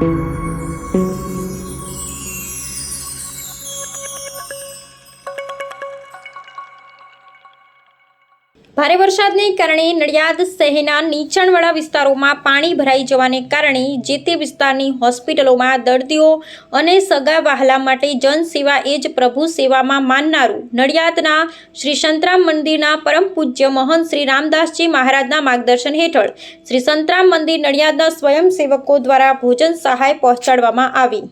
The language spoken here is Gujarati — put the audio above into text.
thank you વરસાદને કારણે નડિયાદ શહેરના નીચાણવાળા વિસ્તારોમાં પાણી ભરાઈ જવાને કારણે જે તે વિસ્તારની હોસ્પિટલોમાં દર્દીઓ અને સગા વહાલા માટે જનસેવા એ જ પ્રભુ સેવામાં માનનારું નડિયાદના શ્રી સંતરામ મંદિરના પરમ પૂજ્ય મહંત શ્રી રામદાસજી મહારાજના માર્ગદર્શન હેઠળ શ્રી સંતરામ મંદિર નડિયાદના સ્વયંસેવકો દ્વારા ભોજન સહાય પહોંચાડવામાં આવી.